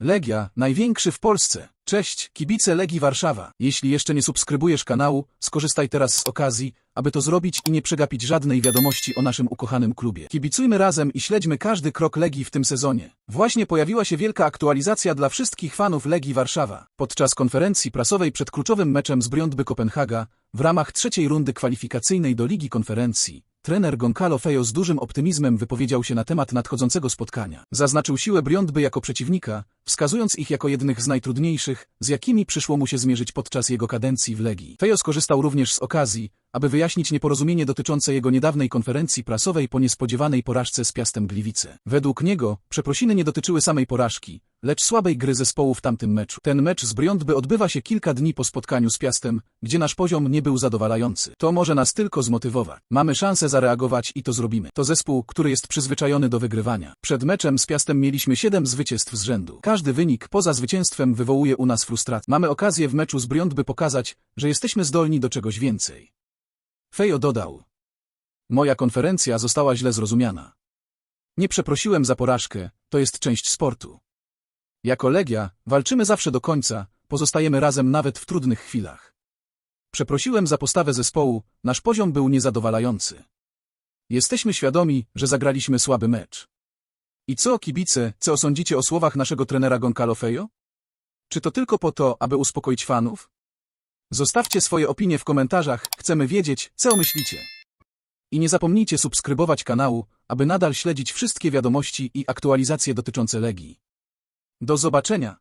Legia, największy w Polsce. Cześć, kibice Legii Warszawa. Jeśli jeszcze nie subskrybujesz kanału, skorzystaj teraz z okazji, aby to zrobić i nie przegapić żadnej wiadomości o naszym ukochanym klubie. Kibicujmy razem i śledźmy każdy krok Legii w tym sezonie. Właśnie pojawiła się wielka aktualizacja dla wszystkich fanów Legii Warszawa. Podczas konferencji prasowej przed kluczowym meczem z Brøndby Kopenhaga, w ramach trzeciej rundy kwalifikacyjnej do Ligi Konferencji, Trener Goncalo Fejo z dużym optymizmem wypowiedział się na temat nadchodzącego spotkania. Zaznaczył siłę Brøndby jako przeciwnika, wskazując ich jako jednych z najtrudniejszych, z jakimi przyszło mu się zmierzyć podczas jego kadencji w Legii. Fejo skorzystał również z okazji, aby wyjaśnić nieporozumienie dotyczące jego niedawnej konferencji prasowej po niespodziewanej porażce z Piastem Gliwice. Według niego przeprosiny nie dotyczyły samej porażki, lecz słabej gry zespołu w tamtym meczu. Ten mecz z Brøndby odbywa się kilka dni po spotkaniu z Piastem, gdzie nasz poziom nie był zadowalający. To może nas tylko zmotywować. Mamy szansę zareagować i to zrobimy. To zespół, który jest przyzwyczajony do wygrywania. Przed meczem z Piastem mieliśmy 7 zwycięstw z rzędu. Każdy wynik poza zwycięstwem wywołuje u nas frustrację. Mamy okazję w meczu z Brøndby pokazać, że jesteśmy zdolni do czegoś więcej. Fejo dodał. Moja konferencja została źle zrozumiana. Nie przeprosiłem za porażkę, to jest część sportu. Jako Legia walczymy zawsze do końca, pozostajemy razem nawet w trudnych chwilach. Przeprosiłem za postawę zespołu, nasz poziom był niezadowalający. Jesteśmy świadomi, że zagraliśmy słaby mecz. I co, kibice, co sądzicie o słowach naszego trenera Goncalo Fejo? Czy to tylko po to, aby uspokoić fanów? Zostawcie swoje opinie w komentarzach, chcemy wiedzieć, co myślicie. I nie zapomnijcie subskrybować kanału, aby nadal śledzić wszystkie wiadomości i aktualizacje dotyczące Legii. Do zobaczenia!